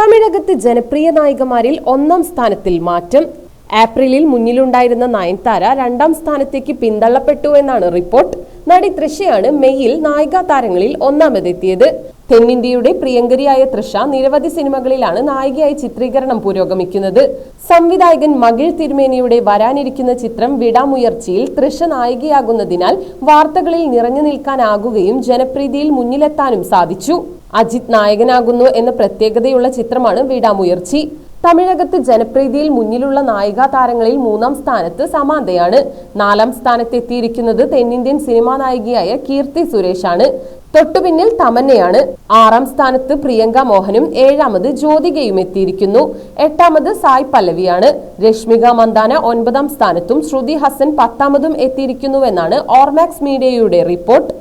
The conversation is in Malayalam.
തമിഴകത്ത് ജനപ്രിയ നായികമാരിൽ ഒന്നാം സ്ഥാനത്തിൽ മാറ്റം. ഏപ്രിലിൽ മുന്നിലുണ്ടായിരുന്ന നയൻതാര രണ്ടാം സ്ഥാനത്തേക്ക് പിന്തള്ളപ്പെട്ടു എന്നാണ് റിപ്പോർട്ട്. നടി തൃഷയാണ് മെയ്യിൽ നായികാ താരങ്ങളിൽ ഒന്നാമതെത്തിയത്. തെന്നിന്ത്യയുടെ പ്രിയങ്കരിയായ തൃഷ നിരവധി സിനിമകളിലാണ് നായികയായി ചിത്രീകരണം പുരോഗമിക്കുന്നത്. സംവിധായകൻ മകിൾ തിരുമേനിയുടെ വരാനിരിക്കുന്ന ചിത്രം വിടാമുയർച്ചയിൽ തൃഷ നായികയാകുന്നതിനാൽ വാർത്തകളിൽ നിറഞ്ഞു നിൽക്കാനാകുകയും ജനപ്രീതിയിൽ മുന്നിലെത്താനും സാധിച്ചു. അജിത് നായകനാകുന്നു എന്ന പ്രത്യേകതയുള്ള ചിത്രമാണ് വീടാമുയർച്ചി. തമിഴകത്ത് ജനപ്രീതിയിൽ മുന്നിലുള്ള നായികാ താരങ്ങളിൽ മൂന്നാം സ്ഥാനത്ത് സമാന്തയാണ്. നാലാം സ്ഥാനത്തെത്തിയിരിക്കുന്നത് തെന്നിന്ത്യൻ സിനിമാ നായികയായ കീർത്തി സുരേഷാണ്. തൊട്ടുപിന്നിൽ തമന്നയാണ്. ആറാം സ്ഥാനത്ത് പ്രിയങ്ക മോഹനും ഏഴാമത് ജ്യോതികയും എത്തിയിരിക്കുന്നു. എട്ടാമത് സായ് പല്ലവിയാണ്. രശ്മിക മന്ദാന ഒൻപതാം സ്ഥാനത്തും ശ്രുതി ഹസൻ പത്താമതും എത്തിയിരിക്കുന്നുവെന്നാണ് ഓർമാക്സ് മീഡിയയുടെ റിപ്പോർട്ട്.